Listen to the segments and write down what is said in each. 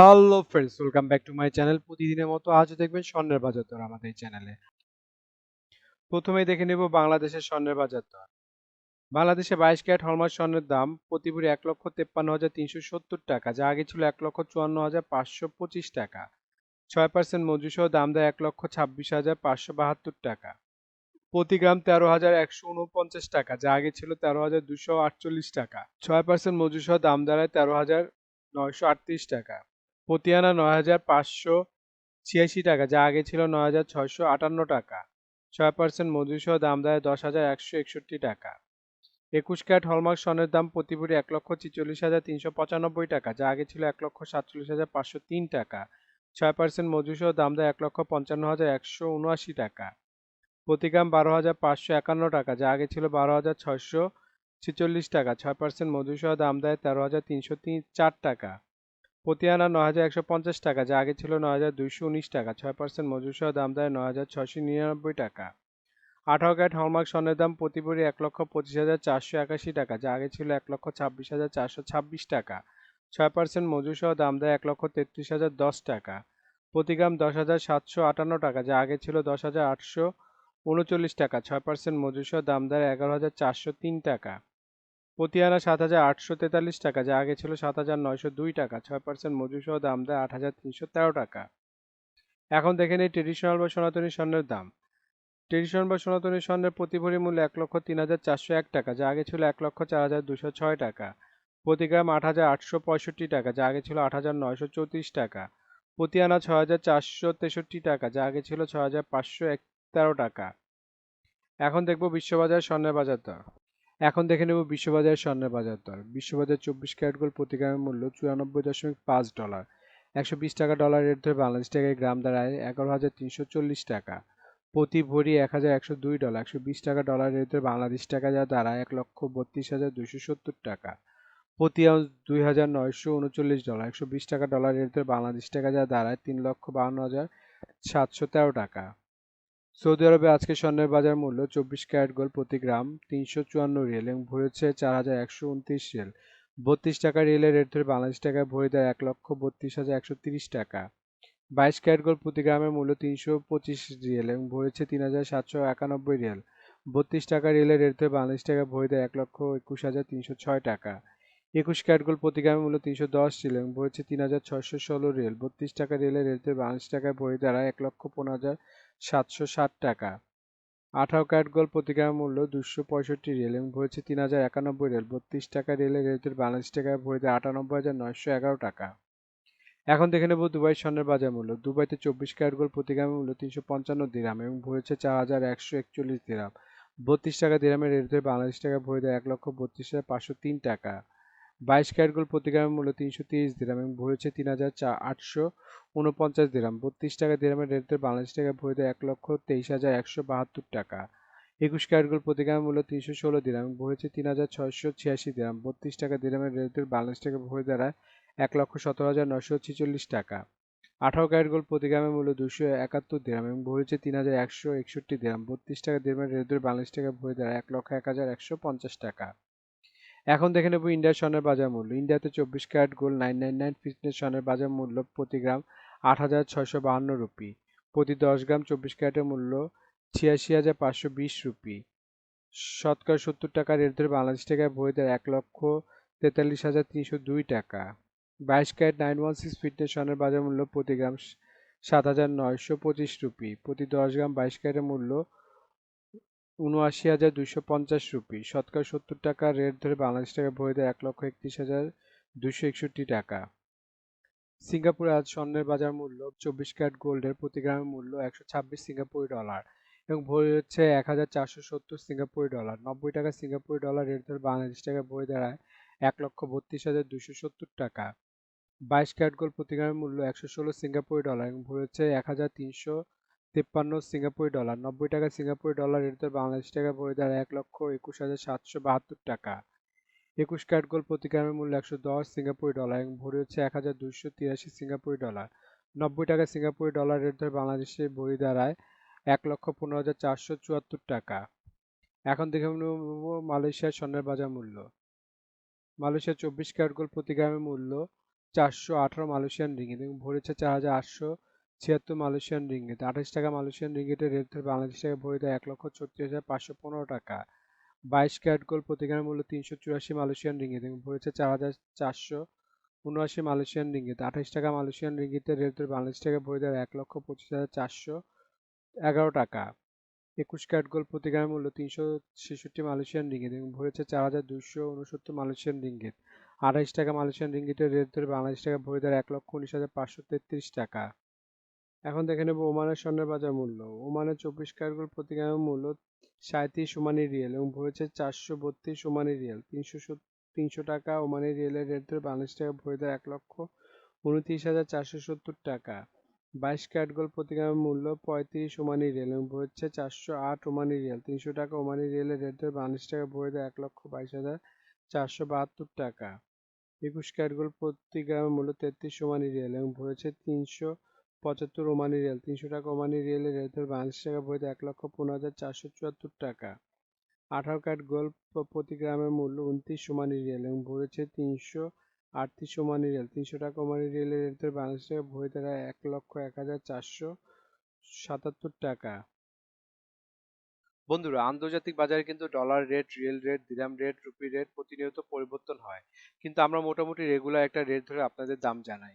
Hello friends welcome back to my channel প্রতিদিনের মতো আজও দেখবেন স্বর্ণের বাজার দর আমাদের এই চ্যানেলে প্রথমেই দেখে নেব বাংলাদেশের স্বর্ণের বাজার দর। বাংলাদেশে বাইশ ক্যারেট হলমার্ক স্বর্ণের দাম প্রতি ভরি এক লক্ষ তেপ্পান্ন হাজার তিনশো সত্তর টাকা, যা আগে ছিল এক লক্ষ চুয়ান্ন হাজার পাঁচশো পঁচিশ টাকা। ছয় পার্সেন্ট মজুসহ দাম দেয় এক লক্ষ ছাব্বিশ হাজার পাঁচশো বাহাত্তর টাকা। প্রতি গ্রাম তেরো হাজার একশো উনপঞ্চাশ টাকা, যা আগে ছিল তেরো হাজার দুশো আটচল্লিশ টাকা। ছয় পার্সেন্ট মজুসহ দাম দাঁড়ায় তেরো হাজার নয়শো আটত্রিশ টাকা। প্রতি আনা নয় হাজার পাঁচশো ছিয়াশি টাকা, যা আগে ছিল নয় হাজার ছয়শো আটান্ন টাকা। ছয় পার্সেন্ট মজুরিসহ দাম দেয় দশ হাজার একশো একষট্টি টাকা। একুশ ক্যাট হলমার্ক স্বর্ণের দাম প্রতি ভরি এক লক্ষ ছিচল্লিশ হাজার তিনশো পঁচানব্বই টাকা, যা আগে ছিল এক লক্ষ সাতচল্লিশ হাজার পাঁচশো তিন টাকা। ছয় পার্সেন্ট মজুরিসহ দাম দেয় এক লক্ষ পঞ্চান্ন হাজার একশো উনআশি টাকা। প্রতি গ্রাম বারো হাজার পাঁচশো একান্ন টাকা, যা আগে ছিল বারো হাজার ছয়শো ছেচল্লিশ টাকা। ছয় পার্সেন্ট মজুরিসহ দাম দেয় তেরো হাজার তিনশো তিন চার টাকা। প্রতি আনা নয় হাজার একশো পঞ্চাশ টাকা, যা আগে ছিল ন হাজার উনিশ টাকা, ছয় পার্সেন্ট মজুর সহ দাম দেয় নয় হাজার ছয়শো নিরানব্বই টাকা। আঠারো ক্যারেট হলমার্ক স্বর্ণের দাম প্রতি ভরি এক লক্ষ পঁচিশ হাজার চারশো একাশি টাকা, যা আগে ছিল এক লক্ষ ছাব্বিশ হাজার চারশো ছাব্বিশ টাকা। ছয় পার্সেন্ট মজুর সহ দাম দেয় এক লক্ষ তেত্রিশ হাজার দশ টাকা। প্রতি গ্রাম দশ হাজার সাতশো আটান্ন টাকা, যা আগে ছিল দশ হাজার আটশো উনচল্লিশ টাকা। ছয় পার্সেন্ট মজুর সহ দাম দেয় এগারো হাজার চারশো তিন টাকা। আনা সাত হাজার আটশো তেতাল্লিশ টাকা, যা আগে ছিল সাত হাজার নয়শো দুই টাকা, ছয় পার্সেন্ট মজুর সহ দাম দেয় আট হাজার তিনশো তেরো টাকা। এখন দেখে নিই ট্রেডিশনাল বা সনাতনী স্বর্ণের দাম। ট্রেডিশনাল বা সনাতনী স্বর্ণের প্রতি ভরি মূল্য এক লক্ষ তিন হাজার চারশো এক টাকা, যা আগে ছিল এক লক্ষ চার হাজার দুশো ছয় টাকা। প্রতি গ্রাম আট হাজার আটশো পঁয়ষট্টি টাকা, যা আগে ছিল আট হাজার নয়শো চৌত্রিশ টাকা। প্রতি আনা ছ হাজার চারশো তেষট্টি টাকা, যা আগে ছিল ছ হাজার পাঁচশো এক তেরো টাকা। এখন দেখব বিশ্ববাজার স্বর্ণের বাজার দর। এখন দেখে নেব বিশ্ববাজার স্বর্ণের বাজার দর। বিশ্ববাজার চব্বিশ ক্যারেট গোল্ড প্রতি গ্রামের মূল্য চুরানব্বই দশমিক পাঁচ ডলার। একশো বিশ টাকা ডলার রেট ধরে বাংলাদেশ টাকায় গ্রাম দাঁড়ায় এগারো হাজার তিনশো চল্লিশ টাকা। প্রতি ভরি এক হাজার একশো দুই ডলার। একশো বিশ টাকা ডলার রেট ধরে বাংলাদেশ টাকা যা দাঁড়ায় এক লক্ষ বত্রিশ হাজার দুশো সত্তর টাকা। প্রতি আউন্স দুই হাজার নয়শো উনচল্লিশ ডলার। একশো বিশ টাকা ডলার রেট ধরে বাংলাদেশ টাকা যা দাঁড়ায় তিন লক্ষ বাহান্ন হাজার সাতশো তেরো টাকা। সৌদি আরবে আজকে স্বর্ণের বাজার মূল্য চব্বিশ ক্যারেট গোল্ড প্রতি গ্রাম তিনশো চুয়ান্ন রিয়েল এবং ভরেছে চার হাজার একশো উনত্রিশ রিয়েল। বত্রিশ টাকা রিয়েলের রেট ধরে বাংলাদেশ টাকায় ভরে দেয় এক লক্ষ বত্রিশ হাজার একশো তিরিশ টাকা। বাইশ ক্যারেট গোল্ড প্রতি গ্রামের মূল্য তিনশো পঁচিশ রিয়েল এবং ভরেছে তিন হাজার সাতশো একানব্বই রিয়েল। বত্রিশ টাকা রিয়েলের রেট ধরে বাংলাদেশ টাকায় ভরে দেয় এক লক্ষ একুশ হাজার তিনশো ছয় টাকা। একুশ ক্যারেট গোল্ড প্রতি গ্রামের মূল্য তিনশো দশ রিয়েল এবং ভরেছে তিন হাজার ছয়শো ষোলো রিয়েল। বত্রিশ টাকা রিয়েলের রেট ধরে বাংলাদেশ টাকায় ভরে দাঁড়ায় এক লক্ষ পনেরো হাজার সাতশো ষাট টাকা। আঠারো ক্যারেট গ্রাম মূল্য দুশো পঁয়ষট্টি রিয়েল এবং ভরেছে তিন হাজার একানব্বই রিয়েল। বত্রিশ টাকা রিয়েলের রেটের বাংলাদেশ টাকায় ভরে দেয় আটানব্বই হাজার নয়শো এগারো টাকা। এখন দেখে নেব দুবাই স্বর্ণের বাজার মূল্য। দুবাইতে চব্বিশ ক্যারেট গ্রামের মূল্য তিনশো পঞ্চান্ন দিরাম এবং ভরেছে চার হাজার একশো একচল্লিশ দিরাম। বত্রিশ টাকা দিরামের ধরে বাংলাদেশ টাকায় ভরে দেয় এক লক্ষ বত্রিশ হাজার পাঁচশো তিন টাকা। বাইশ ক্যারেট গোল্ড প্রতি গ্রামের মূল্য তিনশো তিরিশ দিরাম এবং ভরেছে তিন হাজার চা আটশো উনপঞ্চাশ দিরাম। বত্রিশ টাকা দিরামের রেট ধরে বাংলাদেশ টাকায় ভরে দেয় এক লক্ষ তেইশ হাজার একশো বাহাত্তর টাকা। একুশ ক্যারেট গোল্ড প্রতি গ্রামের মূল্য তিনশো ষোলো দিরাম ভরেছে তিন হাজার ছয়শো ছিয়াশি দিরাম। বত্রিশ টাকা দিরামের রেট ধরে বাংলাদেশ টাকা ভরে দাঁড়ায় এক লক্ষ সতেরো হাজার নশো ছেচল্লিশ টাকা। আঠারো ক্যারেট গোল্ড প্রতি গ্রামের মূল্য দুশো একাত্তর দিরাম এবং ভরেছে তিন হাজার একশো একষট্টি দিরাম। বত্রিশ টাকা দিরামের রেট ধরে বাংলাদেশ টাকা ভরে দাঁড়ায় এক লক্ষ এক হাজার একশো পঞ্চাশ টাকা। এখন দেখে নেব ইন্ডিয়ার স্বর্ণের বাজার মূল্য। ইন্ডিয়াতে চব্বিশ carat gold, nine nine nine fitness স্বর্ণের বাজার মূল্য প্রতি গ্রাম আট হাজার ছয়শো বাহান্ন রুপি। প্রতি দশ গ্রাম চব্বিশ ক্যারেটের মূল্য ছিয়াশি হাজার পাঁচশো বিশ রুপি। শতকরা সত্তর টাকা রেট ধরে বাংলাদেশ টাকায় বই দেয় এক লক্ষ তেতাল্লিশ হাজার তিনশো দুই টাকা। বাইশ carat nine one six fitness স্বর্ণের বাজার মূল্য প্রতি গ্রাম সাত হাজার নয়শো পঁচিশ রুপি। প্রতি দশ গ্রাম বাইশ ক্যারেটের মূল্য উনআশি হাজার দুশো পঞ্চাশ রুপি। শতকরা সত্তর টাকা রেট ধরে বাংলাদেশ টাকা ভরে দেয় এক লক্ষ একত্রিশ হাজার দুশো একষট্টি টাকা। সিঙ্গাপুরে আজ স্বর্ণের বাজার মূল্য চব্বিশ ক্যারেট গোল্ডের প্রতি গ্রামের মূল্য একশো ছাব্বিশ সিঙ্গাপুরি ডলার এবং ভরে হচ্ছে এক হাজার চারশো সত্তর সিঙ্গাপুরি ডলার। নব্বই টাকা সিঙ্গাপুরি ডলার রেট ধরে বাংলাদেশ টাকা ভরে দাঁড়ায় এক লক্ষ বত্রিশ হাজার দুশো সত্তর টাকা। বাইশ ক্যারেট গোল্ড প্রতি গ্রামের মূল্য একশো ষোলো সিঙ্গাপুরি ডলার এবং ভরে হচ্ছে এক হাজার তিনশো তিপ্পান্ন সিঙ্গাপুরি ডলার, নব্বই টাকা সিঙ্গাপুরি ডলার রেট ধরে বাংলাদেশ টাকা ভরে দাঁড়ায় এক লক্ষ একুশ হাজার সাতশো বাহাত্তর টাকা। একুশ ক্যারেট গোল্ড প্রতি গ্রামের মূল্য একশো দশ সিঙ্গাপুরি ডলার এবং ভরি হচ্ছে এক হাজার দুইশো তিরাশি সিঙ্গাপুরি ডলার। নব্বই টাকা সিঙ্গাপুরি ডলার রেট ধরে বাংলাদেশে ভরি দাঁড়ায় এক লক্ষ পনেরো হাজার চারশো চুয়াত্তর টাকা। এখন দেখে নেব মালয়েশিয়ার স্বর্ণের বাজার মূল্য। মালয়েশিয়ার চব্বিশ ক্যারেট গোল্ড প্রতি গ্রামের মূল্য চারশো আঠারো মালয়েশিয়ান রিঙ্গিত এবং ভরি হচ্ছে চার হাজার আটশো ছিয়াত্তর মালয়েশিয়ান রিঙ্গিত। আঠাশ টাকা মালয়েশিয়ান রিঙ্গিতের রেট ধরে বাংলাদেশ টাকা ভরি দেয় এক লক্ষ ছত্রিশ হাজার পাঁচশো পনেরো টাকা। বাইশ ক্যারেট গোল্ড প্রতি মূল্য তিনশো চুরাশি মালয়েশিয়ান রিঙ্গিত এবং ভরি হচ্ছে চার হাজার চারশো উনআশি মালয়েশিয়ান রিঙ্গিত। আঠাশ টাকা মালয়েশিয়ান রিঙ্গিতের রেট ধরে বাংলাদেশ টাকা ভরি দেয় এক লক্ষ পঁচিশ হাজার চারশো এগারো টাকা। একুশ ক্যারেট গোল্ড প্রতি মূল্য তিনশো ছেষট্টি মালয়েশিয়ান রিঙ্গিত এবং ভরি হচ্ছে চার হাজার দুশো উনসত্তর মালয়েশিয়ান রিঙ্গিত। আঠাইশ টাকা মালয়েশিয়ান রিঙ্গিতের রেট ধরে বাংলাদেশ টাকা ভরি দেয় এক লক্ষ উনিশ হাজার পাঁচশো তেত্রিশ টাকা। এখন দেখে নেব ওমানের স্বর্ণের বাজার মূল্য। ওমানের চব্বিশ ক্যারেট গোল্ড প্রতি গ্রামের মূল্য সাঁত্রিশ ওমানি রিয়েল এবং ভরেছে চারশো বত্রিশ ওমানি রিয়েল। তিনশো তিনশো টাকা ওমানি রিয়েলের রেট ধরে বাংলাদেশ টাকা ভরে দেয় এক লক্ষ উনত্রিশ হাজার চারশো সত্তর টাকা। বাইশ ক্যারেট গোল্ড প্রতি গ্রামের মূল্য পঁয়ত্রিশ ওমানি রিয়েল এবং ভরেছে চারশো আট ওমানি রিয়েল। তিনশো টাকা ওমানি রিয়েলের রেট ধরে বাংলাদেশ টাকা ভরে দেয় এক লক্ষ বাইশ হাজার চারশো বাহাত্তর টাকা। একুশ ক্যারেট গোল্ড প্রতি গ্রামের মূল্য তেত্রিশ ওমানি রিয়েল এবং ভরেছে তিনশো পঁচাত্তর ওমানি রিয়াল, তিনশো টাকা ওমানি রিয়েলের রেট বাংলাদেশ টাকা বইতে এক লক্ষ পনেরো হাজার চারশো চুয়াত্তর টাকা। আঠারো ক্যারেট গোল্ড প্রতি গ্রামের মূল্য উনত্রিশ ওমানি রিয়াল এবং ভরেছে তিনশো আটত্রিশ ওমানি রিয়াল। তিনশো টাকা ওমানি রিয়েলের রেট ধরে বাংলাদেশ টাকা বই দাঁড়ায় এক লক্ষ এক হাজার চারশো সাতাত্তর টাকা। বন্ধুরা, আন্তর্জাতিক বাজারে কিন্তু dollar rate riyal rate dirham rate rupee rate প্রতিনিয়ত পরিবর্তন হয়। কিন্তু আমরা মোটামুটি রেগুলার একটা রেট ধরে আপনাদের দাম জানাই।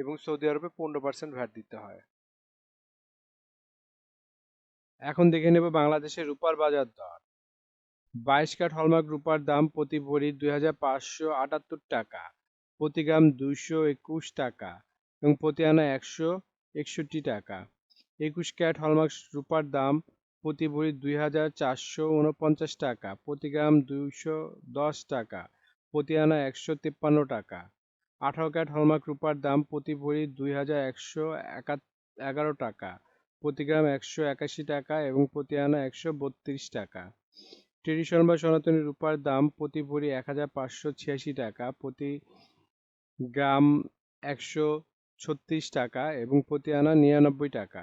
এবং সৌদি আরবে পনেরো পার্সেন্ট ভ্যাট দিতে হয়। এখন দেখে নেব বাংলাদেশের রূপার বাজার দর। বাইশ কাঠ হলমার্ক রূপার দাম প্রতি ভরি দুই হাজার পাঁচশো আটাত্তর টাকা, প্রতি গ্রাম দুইশো একুশ টাকা এবং প্রতি আনা একশো একষট্টি টাকা। একুশ ক্যারেট হলমার্ক রূপার দাম প্রতি ভরি দুই হাজার চারশো উনপঞ্চাশ টাকা, প্রতি গ্রাম দুইশো দশ টাকা, প্রতি আনা একশো তিপ্পান্ন টাকা। আঠারো ক্যারেট হলমার্ক রূপার দাম প্রতি ভরি দুই হাজার একশো এগারো টাকা, প্রতি গ্রাম একশো একাশি টাকা এবং প্রতি আনা একশো বত্রিশ টাকা। ট্রেডিশন বা সনাতনী রূপার দাম প্রতি ভরি এক হাজার পাঁচশো ছিয়াশি টাকা, প্রতি গ্রাম একশো ছত্রিশ টাকা এবং প্রতি আনা নিরানব্বই টাকা।